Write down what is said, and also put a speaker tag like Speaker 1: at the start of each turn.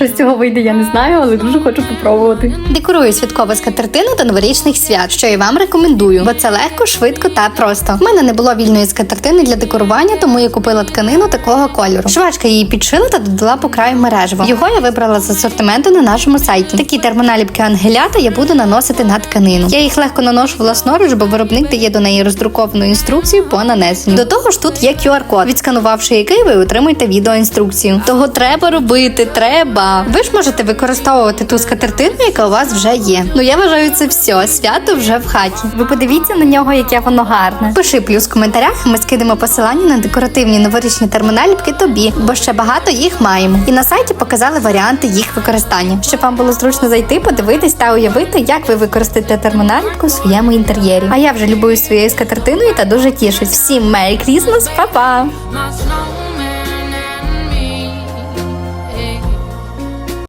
Speaker 1: Що з цього вийде, я не знаю, але дуже хочу попробувати. Декорую святкову скатертину до новорічних свят, що я вам рекомендую, бо це легко, швидко та просто. У мене не було вільної скатертини для декорування, тому я купила тканину такого кольору. Швачка її підшила та додала по краю мережево. Його я вибрала з асортименту на нашому сайті. Такі термоналіпки ангелята я буду наносити на тканину. Я їх легко наношу власноруч, бо виробник дає до неї роздруковану інструкцію по нанесенню. До того ж, тут є QR-код, відсканувавши який ви отримаєте відеоінструкцію. Того треба робити, треба. Ви ж можете використовувати ту скатертину, яка у вас вже є. Ну я вважаю це все. Свято вже в хаті. Ви подивіться на нього, яке воно гарне. Пиши плюс в коментарях, ми скинемо посилання на декоративні новорічні термоналіпки тобі, бо ще багато їх маємо. І на сайті показали варіанти їх використання, щоб вам було зручно зайти, подивитись та уявити, як ви використаєте термоналіпку у своєму інтер'єрі. А я вже любую своєю скатертиною та дуже тішусь. Всім Merry Christmas, па-па!